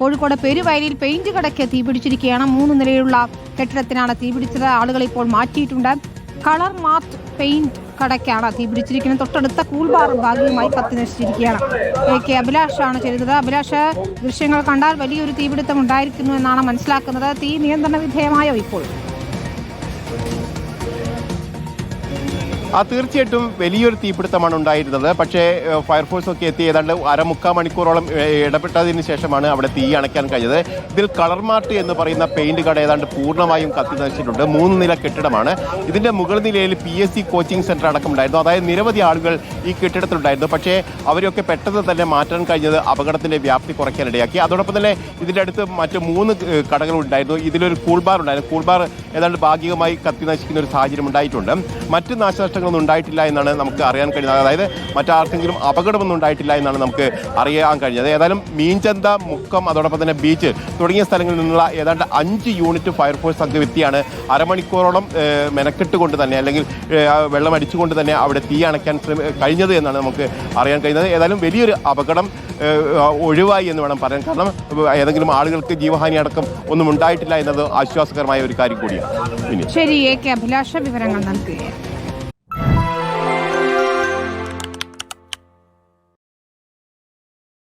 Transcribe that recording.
Kozhikode പെരുവയലിൽ paint കടയ്ക്ക് തീപിടിച്ചിരിക്കുകയാണ് മൂന്ന് നിലയിലുള്ള കെട്ടിടത്തിനാണ് തീപിടിച്ചത് ആളുകൾ ഇപ്പോൾ മാറ്റിയിട്ടുണ്ട്. കളർ മാർട്ട് പെയിന്റ് കടയ്ക്കാണ് തീപിടിച്ചിരിക്കുന്നത് തൊട്ടടുത്ത കൂൾബാർ ഭാഗികമായി കത്തി നശിച്ചിരിക്കുകയാണ്. എ കെ അഭിലാഷാണ് ചെയ്തത്. അഭിലാഷ് ദൃശ്യങ്ങൾ കണ്ടാൽ വലിയൊരു തീപിടുത്തം ഉണ്ടായിരിക്കുന്നു എന്നാണ് മനസ്സിലാക്കുന്നത്. തീ നിയന്ത്രണ വിധേയമായോ ഇപ്പോൾ? ആ തീർച്ചയായിട്ടും വലിയൊരു തീപിടുത്തമാണ് ഉണ്ടായിരുന്നത്. പക്ഷേ ഫയർഫോഴ്സൊക്കെ എത്തി ഏതാണ്ട് അരമുക്കാൽ മണിക്കൂറോളം ഇടപെട്ടതിന് ശേഷമാണ് അവിടെ തീ അണയ്ക്കാൻ കഴിഞ്ഞത്. ഇതിൽ കളർ മാർട്ട് എന്ന് പറയുന്ന പെയിന്റ് കട ഏതാണ്ട് പൂർണമായും കത്തി നശിച്ചിട്ടുണ്ട്. മൂന്ന് നില കെട്ടിടമാണ്. ഇതിന്റെ മുകൾ നിലയിൽ P S C coaching centre അടക്കമുണ്ടായിരുന്നു. അതായത് നിരവധി ആളുകൾ ഈ കെട്ടിടത്തിലുണ്ടായിരുന്നു. പക്ഷേ അവരെയൊക്കെ പെട്ടെന്ന് തന്നെ മാറ്റാൻ കഴിഞ്ഞത് അപകടത്തിന്റെ വ്യാപ്തി കുറയ്ക്കാനിടയാക്കി അതോടൊപ്പം തന്നെ ഇതിന്റെ അടുത്ത് മറ്റ് മൂന്ന് കടകൾ ഉണ്ടായിരുന്നു ഇതിലൊരു കൂൾബാർ ഉണ്ടായിരുന്നു കൂൾബാർ ഏതാണ്ട് ഭാഗികമായി കത്തി നശിക്കുന്ന ഒരു സാഹചര്യം ഉണ്ടായിട്ടുണ്ട്. മറ്റ് നാശനഷ്ടങ്ങളൊന്നും ഉണ്ടായിട്ടില്ല എന്നാണ് നമുക്ക് അറിയാൻ കഴിഞ്ഞത് അതായത് മറ്റാർക്കെങ്കിലും അപകടമൊന്നും ഉണ്ടായിട്ടില്ല എന്നാണ് നമുക്ക് അറിയാൻ കഴിഞ്ഞത് ഏതായാലും മീൻചന്ത മുക്കം അതോടൊപ്പം തന്നെ ബീച്ച് തുടങ്ങിയ സ്ഥലങ്ങളിൽ നിന്നുള്ള ഏതാണ്ട് അഞ്ച് യൂണിറ്റ് ഫയർഫോഴ്സ് സംഘം എത്തിയാണ് അരമണിക്കൂറോളം മെനക്കെട്ട് കൊണ്ട് തന്നെ അല്ലെങ്കിൽ വെള്ളം അടിച്ചുകൊണ്ട് തന്നെ അവിടെ തീ അണയ്ക്കാൻ കഴിഞ്ഞത് എന്നാണ് നമുക്ക് അറിയാൻ കഴിഞ്ഞത് ഏതായാലും വലിയൊരു അപകടം ഒഴിവായി എന്ന് വേണം പറയാൻ. കാരണം ഏതെങ്കിലും ആളുകൾക്ക് ജീവഹാനി അടക്കം ഒന്നും ഉണ്ടായിട്ടില്ല എന്നത് ആശ്വാസകരമായ ഒരു കാര്യം കൂടിയാണ്. ശരി എ കെ അഭിലാഷ വിവരങ്ങൾ നൽകുകയാണ്